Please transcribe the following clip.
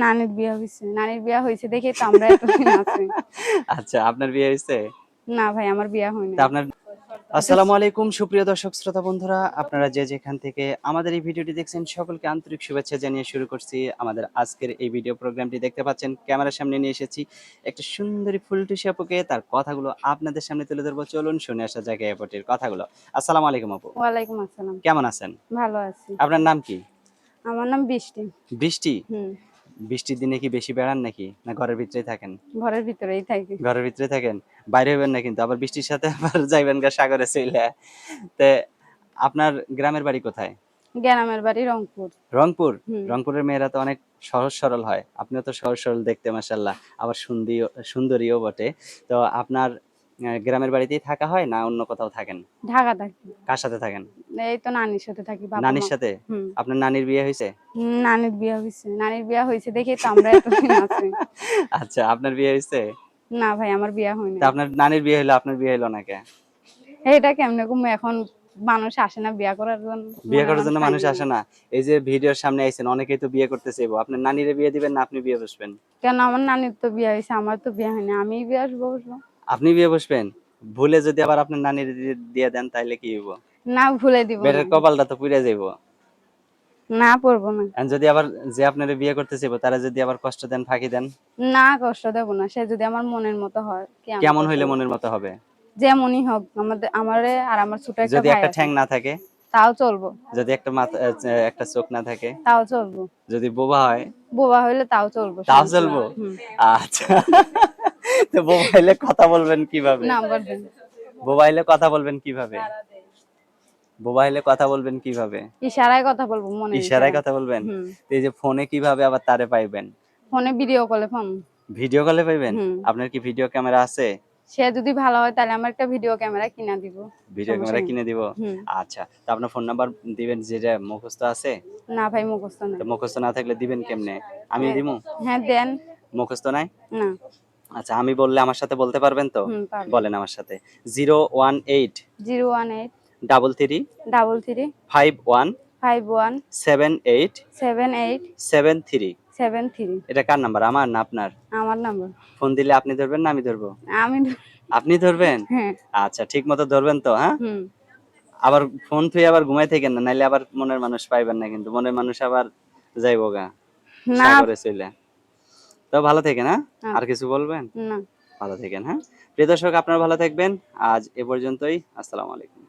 নানির বিয়ে হয়েছে নানির বিয়ে হয়েছে দেখে তো আমরা এতদিন আছি। আচ্ছা আপনার বিয়ে হয়েছে না ভাই আমার বিয়ে হয়নি। তা আপনার আসসালামু আলাইকুম সুপ্রিয় দর্শক শ্রোতা বন্ধুরা আপনারা যে যেখান থেকে আমাদের এই ভিডিওটি দেখছেন সকলকে আন্তরিক শুভেচ্ছা জানিয়ে শুরু করছি। আমাদের আজকের এই ভিডিও প্রোগ্রামটি দেখতে পাচ্ছেন ক্যামেরার সামনে নিয়ে এসেছি একটা সুন্দরী ফুলটুসি আপুকে। তার কথাগুলো আপনাদের সামনে তুলে ধরবো। চলুন শুনে আসা যাক এই আপুটির কথাগুলো। আসসালামু আলাইকুম আপু। ওয়ালাইকুম আসসালাম। কেমন আছেন? ভালো আছি। আপনার নাম কি? আমার নাম বৃষ্টি। বৃষ্টি? হুম। বৃষ্টির দিনে কি বেশি বেড়ান নাকি? না ঘরের ভিতরেই থাকেন? ঘরের ভিতরেই থাকি। ঘরের ভিতরে থাকেন? বাইরে হবেন না কিন্তু আবার বৃষ্টির সাথে আবার যাইবেন গা সাগরে চলে তে আপনার গ্রামের বাড়ি কোথায়? গ্রামের বাড়ি রংপুর। রংপুর? রংপুরের মেয়েরা তো অনেক সহজ সরল হয়। আপনিও তো সহজ সরল দেখতে মাসাল্লাহ আবার সুন্দরীও সুন্দরীও বটে। তো আপনার গ্রামের বাড়িতেই থাকা হয় না অন্য কোথাও থাকেন? ঢাকা থাকি। কার সাথে থাকেন? এই তো নানির সাথে থাকি বাবা নানির মা। সাথে? হুম। আপনার নানির বিয়ে হয়েছে হুম, নানির বিয়ে হয়েছে নানির বিয়ে হয়েছে দেখে তো আমরা এতদিন আছি। আচ্ছা আপনার বিয়ে হয়েছে না ভাই আমার বিয়ে হয়নি। তা আপনার নানির বিয়ে হলো আপনার বিয়ে হলো না কে? এইটা কেমনে কম এখন মানুষ আসে না বিয়ে করার জন্য। বিয়ে করার জন্য মানুষ আসে না। এই যে ভিডিওর সামনে আইছেন অনেকেই তো বিয়ে করতে চাইব আপনার নানিরে বিয়ে দিবেন না আপনি বিয়ে বসবেন? কেন আমার নানির তো বিয়ে হয়েছে আমার তো বিয়ে হয়নি আমি বিয়ে আসব বসবো। আপনি বিয়ে বসবেন? ভুলে যদি আবার আপনার নানির দিয়ে- দিয়ে দেন তাহলে কি হইব? না ভুলে দিব। বেটার কপালটা তো পুড়ে যাইব। না পড়ব না। আর যদি আবার যে আপনার বিয়ে করতে চাইব তারা যদি আবার কষ্ট দেন ফাঁকি দেন? না কষ্ট দেবো না। সে যদি আমার মনের মতো হয় কেমন হইলে মনের মতো হবে? যেমনই হোক আমাদের আমারে আর আমার ছোট একটা যদি একটা ঠ্যাং না থাকে? তাও চলবো। যদি একটা মাথা একটা চোখ না থাকে? তাও চলবো। যদি বোবা হয়? বোবা হইলে তাও চলবো তাও চলবো? আচ্ছা। তো বোবা হইলে কথা বলবেন কীভাবে? নাম্বার দেন। বোবা হইলে কথা বলবেন কীভাবে? বোবা হইলে কথা বলবেন কীভাবে? ইশারায় কথা বলব মনে ইশারায় কথা বলবেন? এই যে ফোনে কীভাবে আবার তারে পাইবেন? ফোনে ভিডিও কলে ফোন। ভিডিও কলে পাইবেন? আপনার কি ভিডিও ক্যামেরা আছে? সে যদি ভালো হয় তাহলে আমার একটা ভিডিও ক্যামেরা কিনা দিব। ভিডিও ক্যামেরা কিনে দিব? আচ্ছা তো আপনার ফোন নাম্বার দিবেন যেটা মুখস্থ আছে? না ভাই মুখস্থ না তো মুখস্থ না থাকলে দিবেন কেমনে? আমি দিমু? হ্যাঁ দেন। মুখস্থ নাই? না। আচ্ছা আমি বললে আমার সাথে বলতে পারবেন তো? বলেন আমার সাথে। Zero one eight zero one eight double three double three five one five one seven eight seven eight seven three seven three এটা কার নাম্বার আমার না আপনার? আমার নাম্বার ফোন দিলে আপনি ধরবেন না আমি ধরবো? আমি আপনি ধরবেন? হ্যাঁ। আচ্ছা ঠিক মতো ধরবেন তো হ্যাঁ? আবার ফোন থুই আবার ঘুমাই থাকেন না নাইলে আবার মনের মানুষ পাইবেন না কিন্তু মনের মানুষ আবার যাইব গা না। সাগরে চলে তো ভালো থাকেন হ্যাঁ? হ্যাঁ। আর কিছু বলবেন? না। ভালো থাকেন হ্যাঁ? প্রিয় দর্শক আপনারা ভালো থাকবেন। আজ এ পর্যন্তই আসসালামু আলাইকুম।